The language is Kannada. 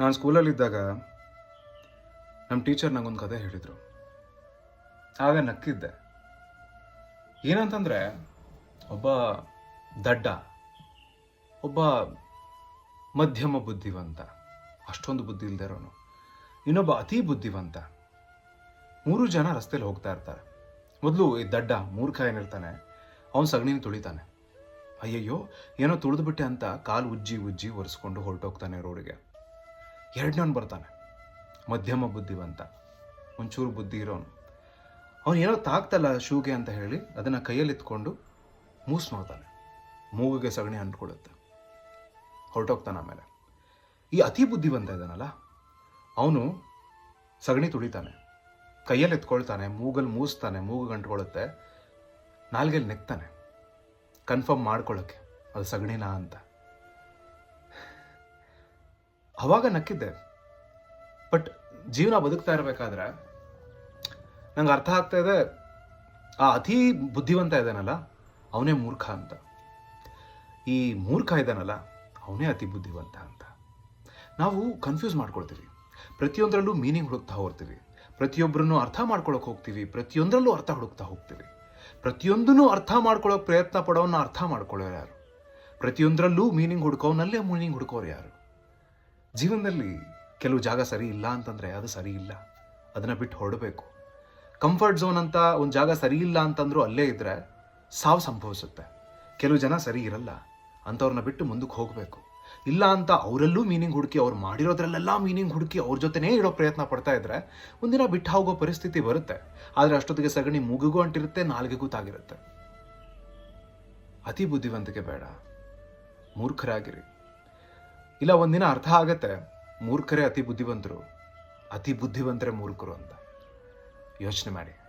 ನಾನು ಸ್ಕೂಲಲ್ಲಿದ್ದಾಗ ನಮ್ಮ ಟೀಚರ್ ನಂಗೊಂದು ಕತೆ ಹೇಳಿದರು. ಆಗ ನಕ್ಕಿದ್ದೆ. ಏನಂತಂದರೆ, ಒಬ್ಬ ದಡ್ಡ, ಒಬ್ಬ ಮಧ್ಯಮ ಬುದ್ಧಿವಂತ, ಅಷ್ಟೊಂದು ಬುದ್ಧಿ ಇಲ್ಲದೆ ಇರೋನು, ಇನ್ನೊಬ್ಬ ಅತಿ ಬುದ್ಧಿವಂತ, ಮೂರು ಜನ ರಸ್ತೆಯಲ್ಲಿ ಹೋಗ್ತಾ ಇರ್ತಾರೆ. ಮೊದಲು ಈ ದಡ್ಡ ಮೂರ್ಖ ಏನಿರ್ತಾನೆ ಅವನು ಸಗಣಿನ ತುಳಿತಾನೆ. ಅಯ್ಯಯ್ಯೋ, ಏನೋ ತುಳಿದ್ಬಿಟ್ಟೆ ಅಂತ ಕಾಲು ಉಜ್ಜಿ ಉಜ್ಜಿ ಒರೆಸ್ಕೊಂಡು ಹೊರಟೋಗ್ತಾನೆ ರೋಡಿಗೆ ಎರಡನೇವನು ಬರ್ತಾನೆ. ಮಧ್ಯಮ ಬುದ್ಧಿವಂತ. ಒಂಚೂರು ಬುದ್ಧಿ ಇರೋನು. ಅವನು ಏನೋ ತಾಕ್ತಲ್ಲ ಶೂಗೆ ಅಂತ ಹೇಳಿ, ಅದನ್ನು ಕೈಯಲ್ಲಿ ಎತ್ಕೊಂಡು ಮೂಸ್ ನೋಡ್ತಾನೆ. ಮೂಗಿಗೆ ಸಗಣಿ ಅಂಟ್ಕೊಳ್ಳುತ್ತೆ ಹೊರಟೋಗ್ತಾನೆ ಆಮೇಲೆ. ಈ ಅತಿ ಬುದ್ಧಿವಂತ ಇದ್ದಾನಲ್ಲ ಅವನು ಸಗಣಿ ತುಳಿತಾನೆ. ಕೈಯಲ್ಲಿ ಎತ್ಕೊಳ್ತಾನೆ ಮೂಗಲ್ಲಿ ಮೂಸ್ತಾನೆ ಮೂಗಿಗೆ ಅಂಟ್ಕೊಳ್ಳುತ್ತೆ ನಾಲ್ಗೆಲ್ಲಿ ನೆಕ್ತಾನೆ. ಕನ್ಫರ್ಮ್ ಮಾಡ್ಕೊಳ್ಳೋಕ್ಕೆ ಅದು ಸಗಣಿನಾ ಅಂತ. ಅವಾಗ ನಕ್ಕಿದ್ದೆ. ಬಟ್ ಜೀವನ ಬದುಕ್ತಾ ಇರಬೇಕಾದ್ರೆ ನಂಗೆ ಅರ್ಥ ಆಗ್ತಾ ಇದೆ, ಆ ಅತಿ ಬುದ್ಧಿವಂತ ಇದ್ದಾನಲ್ಲ, ಅವನೇ ಮೂರ್ಖ ಅಂತ. ಈ ಮೂರ್ಖ ಇದ್ದಾನಲ್ಲ, ಅವನೇ ಅತಿ ಬುದ್ಧಿವಂತ ಅಂತ. ನಾವು ಕನ್ಫ್ಯೂಸ್ ಮಾಡ್ಕೊಳ್ತೀವಿ. ಪ್ರತಿಯೊಂದರಲ್ಲೂ ಮೀನಿಂಗ್ ಹುಡುಕ್ತಾ ಹೋಗ್ತೀವಿ. ಪ್ರತಿಯೊಬ್ಬರನ್ನು ಅರ್ಥ ಮಾಡ್ಕೊಳಕ್ಕೆ ಹೋಗ್ತೀವಿ. ಪ್ರತಿಯೊಂದರಲ್ಲೂ ಅರ್ಥ ಹುಡುಕ್ತಾ ಹೋಗ್ತೀವಿ. ಪ್ರತಿಯೊಂದನ್ನು ಅರ್ಥ ಮಾಡ್ಕೊಳ್ಳೋಕೆ ಪ್ರಯತ್ನ ಪಡೋನ್ನ ಅರ್ಥ ಮಾಡ್ಕೊಳ್ಳೋರು ಯಾರು? ಪ್ರತಿಯೊಂದರಲ್ಲೂ ಮೀನಿಂಗ್ ಹುಡ್ಕೋನಲ್ಲೇ ಮೀನಿಂಗ್ ಹುಡ್ಕೋರು ಯಾರು? ಜೀವನದಲ್ಲಿ ಕೆಲವು ಜಾಗ ಸರಿ ಇಲ್ಲ ಅಂತಂದರೆ ಅದು ಸರಿ ಇಲ್ಲ. ಅದನ್ನು ಬಿಟ್ಟು ಹೊರಡಬೇಕು. ಕಂಫರ್ಟ್ ಝೋನ್ ಅಂತ ಒಂದು ಜಾಗ ಸರಿ ಇಲ್ಲ ಅಂತಂದ್ರೂ ಅಲ್ಲೇ ಇದ್ದರೆ ಸಾವು ಸಂಭವಿಸುತ್ತೆ. ಕೆಲವು ಜನ ಸರಿ ಇರಲ್ಲ. ಅಂಥವ್ರನ್ನ ಬಿಟ್ಟು ಮುಂದಕ್ಕೆ ಹೋಗಬೇಕು. ಇಲ್ಲ ಅಂತ ಅವರಲ್ಲೂ ಮೀನಿಂಗ್ ಹುಡುಕಿ ಅವ್ರು ಮಾಡಿರೋದ್ರಲ್ಲೆಲ್ಲ ಮೀನಿಂಗ್ ಹುಡುಕಿ ಅವ್ರ ಜೊತೆನೇ ಇಡೋ ಪ್ರಯತ್ನ ಪಡ್ತಾ ಇದ್ರೆ ಒಂದಿನ ಬಿಟ್ಟು ಹೋಗೋ ಪರಿಸ್ಥಿತಿ ಬರುತ್ತೆ. ಆದರೆ ಅಷ್ಟೊತ್ತಿಗೆ ಸಗಣಿ ಮುಗಿಗೂ ಅಂಟಿರುತ್ತೆ ನಾಲ್ಗೆಗೂ ತಾಗಿರುತ್ತೆ ಅತಿ ಬುದ್ಧಿವಂತಿಕೆ ಬೇಡ. ಮೂರ್ಖರಾಗಿರಿ. ಇಲ್ಲ ಒಂದಿನ ಅರ್ಥ ಆಗತ್ತೆ. ಮೂರ್ಖರೇ ಅತಿ ಬುದ್ಧಿವಂತರು. ಅತಿ ಬುದ್ಧಿವಂತರೇ ಮೂರ್ಖರು ಅಂತ. ಯೋಚನೆ ಮಾಡಿ.